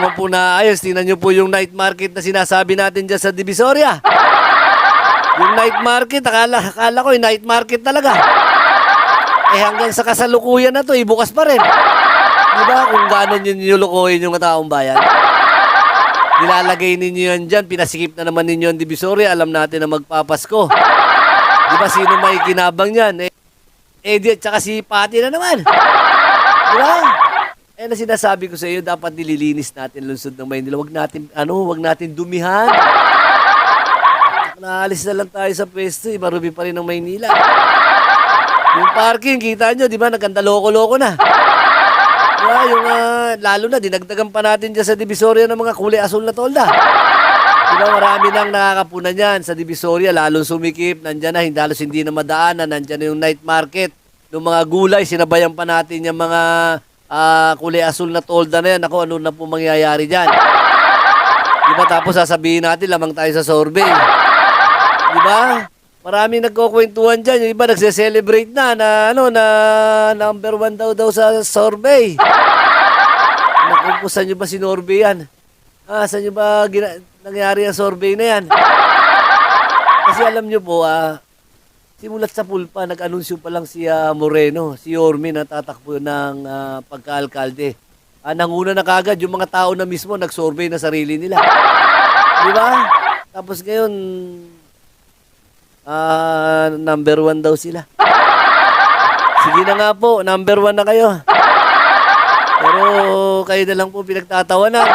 naman po naayos. Tingnan nyo po yung night market na sinasabi natin dyan sa Divisoria. Yung night market, akala, akala ko yung night market talaga. Eh hanggang sa kasalukuyan na to, eh, bukas pa rin. Di ba? Kung gano'n yun nilukoyin yung taong bayan. Nilalagay ninyo yan dyan, pinasikip na naman ninyo ang Divisoria, alam natin na magpapasko. Di ba sino may kinabang yan? Eh, Eddie at saka si Patty na naman. Na sinasabi ko sa iyo, dapat nililinis natin lungsod ng Maynila. Wag natin, ano, wag natin dumihan. Naalis na lang tayo sa pwesto, eh, marumi pa rin ng Maynila. Yung parking, kita nyo, di ba, nagkanda loko-loko na. Diba, yung, ah, lalo na, dinagdagan pa natin dyan sa Divisoria ng mga kulay asul na tolda. Diba, marami nang nakakapunan yan sa Divisoria, lalong sumikip, nandyan na, hindi halos hindi na madaanan, nandyan na yung night market. Yung mga gulay, sinabayan pa natin yung mga ah, kulay asul na tolda na yan. Ako, ano na po mangyayari dyan? Diba, tapos sasabihin natin, lamang tayo sa survey. Diba? Maraming nagkukwentuhan dyan. Yung iba nagse-celebrate na na ano na number one daw daw sa survey. Naku, saan nyo ba sinorvey yan? Ah, saan nyo ba nangyari ang survey na yan? Kasi alam nyo po, ah, simulat sa pulpa, nag-anunsyo pa lang si ah, Moreno, si Yormi na tatakbo ng ah, pagka-alkalde. Ah, nanguna na kagad yung mga tao na mismo nag-survey na sarili nila. Di ba? Tapos ngayon, ah, number one daw sila. Sige na nga po, number one na kayo. Pero kayo na lang po pinagtatawanan.